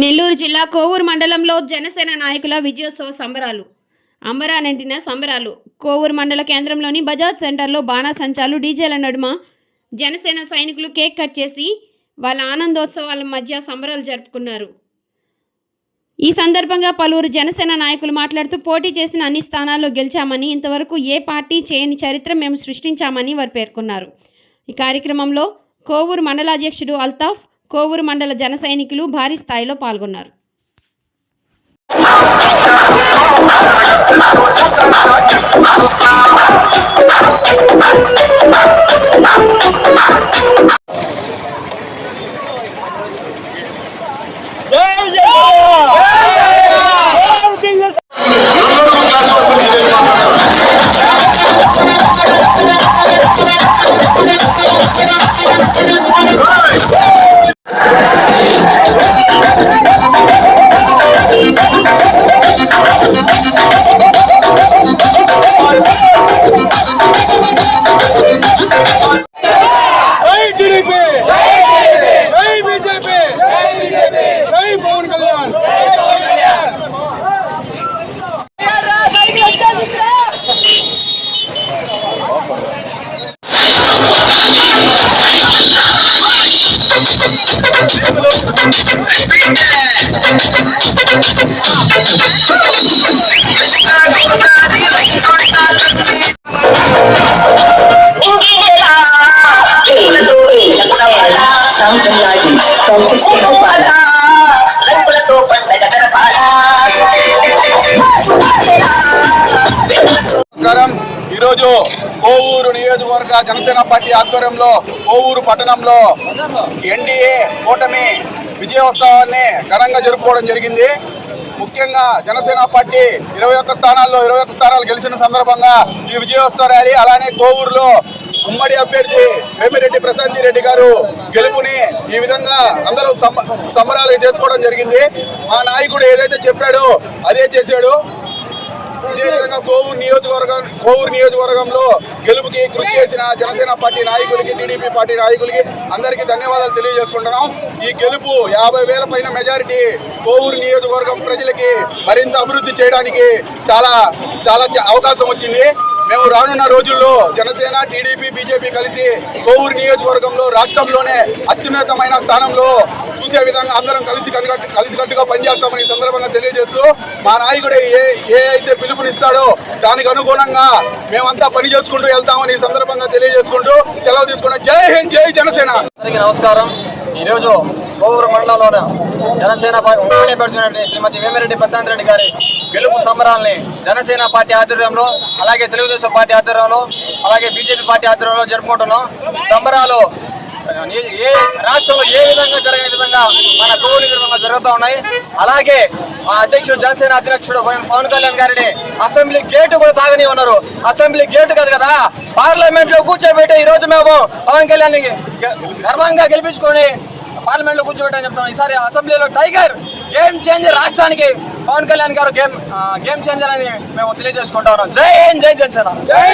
నెల్లూరు జిల్లా కోవూరు మండలంలో జనసేన నాయకుల విజయోత్సవ సంబరాలు. అంబరానంటిన సంబరాలు. కోవూరు మండల కేంద్రంలోని బజాజ్ సెంటర్లో బాణాసంచాలు డీజేల నడుమ జనసేన సైనికులు కేక్ కట్ చేసి వాళ్ళ ఆనందోత్సవాల మధ్య సంబరాలు జరుపుకున్నారు. ఈ సందర్భంగా పలువురు జనసేన నాయకులు మాట్లాడుతూ పోటీ చేసిన అన్ని స్థానాల్లో గెలిచామని ఇంతవరకు ఏ పార్టీ చేయని చరిత్ర మేము సృష్టించామని వారు పేర్కొన్నారు. ఈ కార్యక్రమంలో కోవూరు మండలాధ్యక్షుడు అల్తాఫ్ కోవూరు మండల జన సైనికులు భారీ స్థాయిలో పాల్గొన్నారు. నమస్కారం ఈరోజు కోవూరు నియోజకవర్గ జనసేన పార్టీ ఆధ్వర్యంలో కోవూరు పట్టణంలో ఎన్డీఏ కూటమి విజయోత్సవాన్ని ఘనంగా జరుపుకోవడం జరిగింది. ముఖ్యంగా జనసేన పార్టీ ఇరవై ఒక్క స్థానాల్లో ఇరవై ఒక్క స్థానాలు గెలిచిన సందర్భంగా ఈ విజయోత్సవ ర్యాలీ అలానే కోవూరులో ఉమ్మడి అభ్యర్థి వేమిరెడ్డి ప్రశాంతి రెడ్డి గారు గెలుపుని ఈ విధంగా అందరూ సంబరాలు చేసుకోవడం జరిగింది. మా నాయకుడు ఏదైతే చెప్పాడో అదే చేశాడు. ఇదే విధంగా కోవూరు నియోజకవర్గం కోవూరు నియోజకవర్గంలో గెలుపుకి కృషి చేసిన జనసేన పార్టీ నాయకులకి టీడీపీ పార్టీ నాయకులకి అందరికీ ధన్యవాదాలు తెలియజేసుకుంటున్నాం. ఈ గెలుపు యాభై వేల పైన మెజారిటీ కోవూరు నియోజకవర్గం ప్రజలకి మరింత అభివృద్ధి చేయడానికి చాలా చాలా అవకాశం వచ్చింది. మేము రానున్న రోజుల్లో జనసేన టీడీపీ బీజేపీ కలిసి కోవూరు నియోజకవర్గంలో రాష్ట్రంలోనే అత్యున్నతమైన స్థానంలో చూసే విధంగా అందరం కలిసి కలిసికట్టుగా పనిచేస్తామని ఈ సందర్భంగా తెలియజేస్తూ మా నాయకుడే ఏ ఏ అయితే పిలుపునిస్తాడో దానికి అనుగుణంగా మేమంతా పని చేసుకుంటూ వెళ్తామని ఈ సందర్భంగా తెలియజేసుకుంటూ సెలవు తీసుకుంటాం జై హింద్ జై జనసేన. అందరికీ నమస్కారం. ఈరోజు కోవూరు మండలంలోన జనసేన పార్టీ ఉమ్మడి శ్రీమతి వేమిరెడ్డి ప్రశాంత్ రెడ్డి గారి గెలుపు సంబరాల్ని జనసేన పార్టీ ఆధ్వర్యంలో అలాగే తెలుగుదేశం పార్టీ ఆధ్వర్యంలో అలాగే బీజేపీ పార్టీ ఆధ్వర్యంలో జరుపుకుంటున్నాం. సంబరాలు ఏ- ఏ రాష్ట్రంలో ఏ విధంగా జరగని విధంగా మన కోవూరు నియోజకవర్గంలో జరుగుతూ ఉన్నాయి. అలాగే మా అధ్యక్షుడు జనసేన అధ్యక్షుడు పవన్ కళ్యాణ్ గారిని అసెంబ్లీ గేటు కూడా తాగని ఉన్నారు. అసెంబ్లీ గేటు కాదు కదా పార్లమెంట్లో కూర్చోబెట్టి ఈ రోజు మేము పవన్ కళ్యాణ్ గర్వంగా గెలిపించుకొని పార్లమెంట్లో కూర్చోబెట్టని చెప్తున్నాం. ఈసారి అసెంబ్లీలో టైగర్ గేమ్ చేంజర్ రాష్ట్రానికి పవన్ కళ్యాణ్ గారు గేమ్ గేమ్ చేంజర్ అని మేము తెలియజేసుకుంటా ఉన్నాం. జై హింద్ జై జనసేన. జై